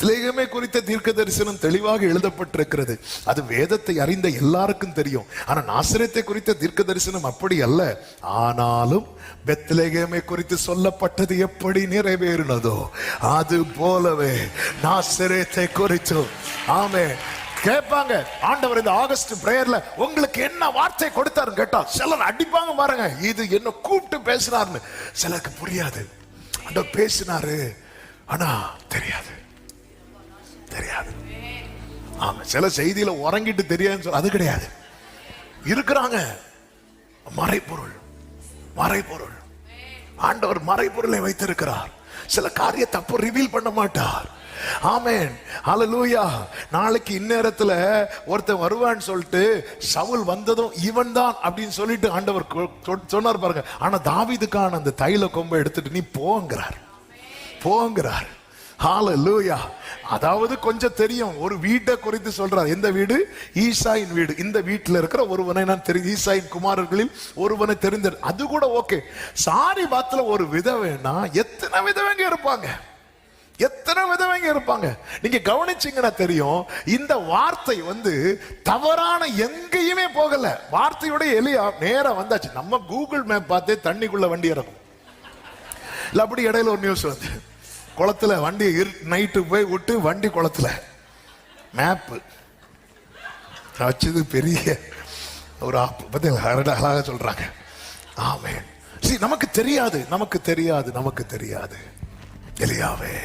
பெத்லேகமே குறித்த தீர்க்க தரிசனம் தெளிவாக எழுதப்பட்டிருக்கிறது. அது வேதத்தை அறிந்த எல்லாருக்கும் தெரியும். ஆனா நாசிரியத்தை குறித்த தீர்க்க தரிசனம் அப்படி அல்ல. ஆனாலும் பெத்லேகமே குறித்து சொல்லப்பட்டது எப்படி நிறைவேறினதோ அது போலவே நாசிரியத்தை குறித்தும். ஆமே. கேட்பாங்க. ஆண்டவர் இந்த ஆகஸ்ட் பிரேயர்ல உங்களுக்கு என்ன வார்த்தை கொடுத்தாரு கேட்டா சிலர் அடிப்பாங்க பாருங்க. இது என்ன கூப்பிட்டு பேசினாருன்னு சிலருக்கு புரியாது. ஆண்டவர் பேசினாரு. ஆனா தெரியாது. ஆமா சில செய்தியில உறங்கிட்டு தெரியாதுன்னு சொல்ல அது கிடையாது. இருக்கிறாங்க. மறைப்பொருள் மறைப்பொருள் ஆண்டவர் மறைப்பொருளை வைத்திருக்கிறார். சில காரியத்தை அப்போ ரிவீல் பண்ண மாட்டார். ஆமென். ஹalleluya நாளைக்கு இந்நேரத்தில் ஒருத்தன் வருவான்னு சொல்லிட்டு சவுல் வந்ததும் இவன் தான் அப்படின்னு சொல்லிட்டு ஆண்டவர் கொ- சொ- சொன்னார் பாருங்க. ஆனா தாவிதுக்கான அந்த தைல கொம்பை எடுத்துட்டு நீ போங்கிறார். போங்கிறார். ஹalleluya அதாவது கொஞ்சம் தெரியும். ஒரு வீட்டை குறித்து சொல்றார். எந்த வீடு? ஈசாயின் வீடு. இந்த வீட்டில் இருக்கிற ஒருவனை நான் தெரியும் ஈசாயின் குமாரர்களில் ஒருவனை தெரிந்த அது கூட ஓகே. சாரி பாத்துல ஒரு விதவைன்னா எத்தனை விதவைங்க இருப்பாங்க? எத்தனை விதவைங்க இருப்பாங்க? நீங்க கவனிச்சீங்கன்னா தெரியும். இந்த வார்த்தை வந்து தவறான எங்கேயுமே போகல. வார்த்தையோட எலியா நேரம் வந்தாச்சு. நம்ம கூகுள் மேப் பார்த்தே தண்ணிக்குள்ள வண்டி இறக்கும். இல்லை அப்படி இடையில ஒரு நியூஸ் வந்து குளத்துல வண்டி நைட்டு போய் விட்டு வண்டி குளத்துல. மேப்பு வச்சது பெரிய ஒரு ஆப்பு பார்த்தீங்களா அழகாக சொல்றாங்க. ஆமே சரி நமக்கு தெரியாது நமக்கு தெரியாது நமக்கு தெரியாது. எலியாவே.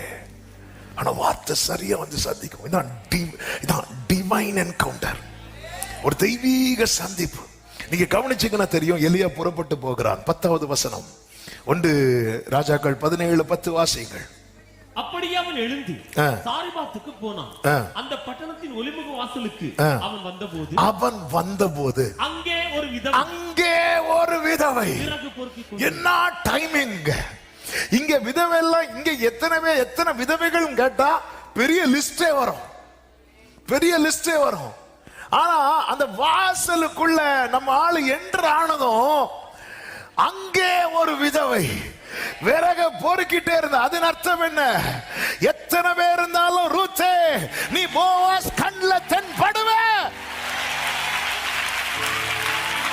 ஆனா வார்த்தை சரியா வந்து சந்திக்கும். இதான் டி- இதான் டிவைன் என்கவுண்டர் ஒரு தெய்வீக சந்திப்பு. நீங்க கவனிச்சீங்கன்னா தெரியும் எலியா புறப்பட்டு போகிறான். பத்தாவது வசனம். ஒன்று ராஜாக்கள் பதினேழு பத்து வாசியங்கள். அப்படியே அவன் எழுந்து. சாரிபாத்துக்கு போனான். அந்த பட்டணத்தின் ஒலிமுக வாசலுக்கு. அவன் வந்தபோது அவன் வந்தபோது அங்கே ஒரு விதம் அங்கே ஒரு விதவை என்ன டைமிங் இங்க விதவை எல்லாம் இங்க எத்தனை பேர் எத்தனை விதவைகள் கேட்டா பெரிய லிஸ்டே வரும் பெரிய லிஸ்டே வரும் ஆனா அந்த வாசலுக்குள்ள நம்ம ஆளு என்று ஆனதும் அங்கே ஒரு விதவை விறக பொறுக்கிட்டே இருந்த அதன் அர்த்தம் என்ன? எத்தனை